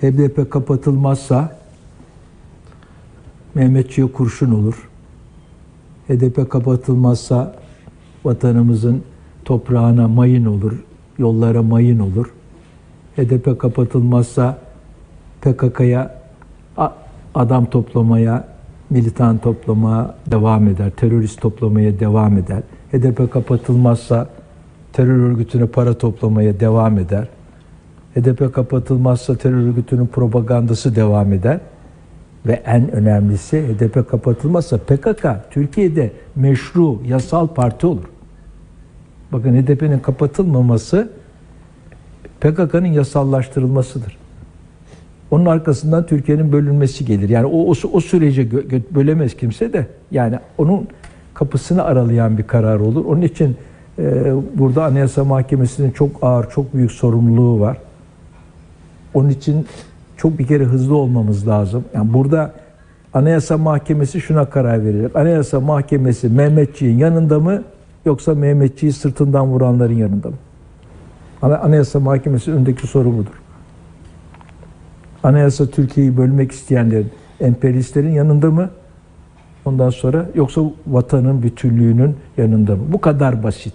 HDP kapatılmazsa Mehmetçiğe kurşun olur. HDP kapatılmazsa vatanımızın toprağına mayın olur, yollara mayın olur. HDP kapatılmazsa PKK'ya adam toplamaya, militan toplamaya devam eder, terörist toplamaya devam eder. HDP kapatılmazsa terör örgütüne para toplamaya devam eder. HDP kapatılmazsa terör örgütünün propagandası devam eder. Ve en önemlisi HDP kapatılmazsa PKK Türkiye'de meşru, yasal parti olur. Bakın HDP'nin kapatılmaması PKK'nın yasallaştırılmasıdır. Onun arkasından Türkiye'nin bölünmesi gelir. Yani o, o, o sürece gö- bölemez kimse de. Yani onun kapısını aralayan bir karar olur. Onun için e, burada Anayasa Mahkemesi'nin çok ağır, çok büyük sorumluluğu var. Onun için çok bir kere hızlı olmamız lazım. Yani burada Anayasa Mahkemesi şuna karar verecek. Anayasa Mahkemesi Mehmetçiğin yanında mı yoksa Mehmetçiği sırtından vuranların yanında mı? Ana- Anayasa Mahkemesi önündeki soru budur. Anayasa Türkiye'yi bölmek isteyenlerin, emperyalistlerin yanında mı? Ondan sonra yoksa vatanın bütünlüğünün yanında mı? Bu kadar basit.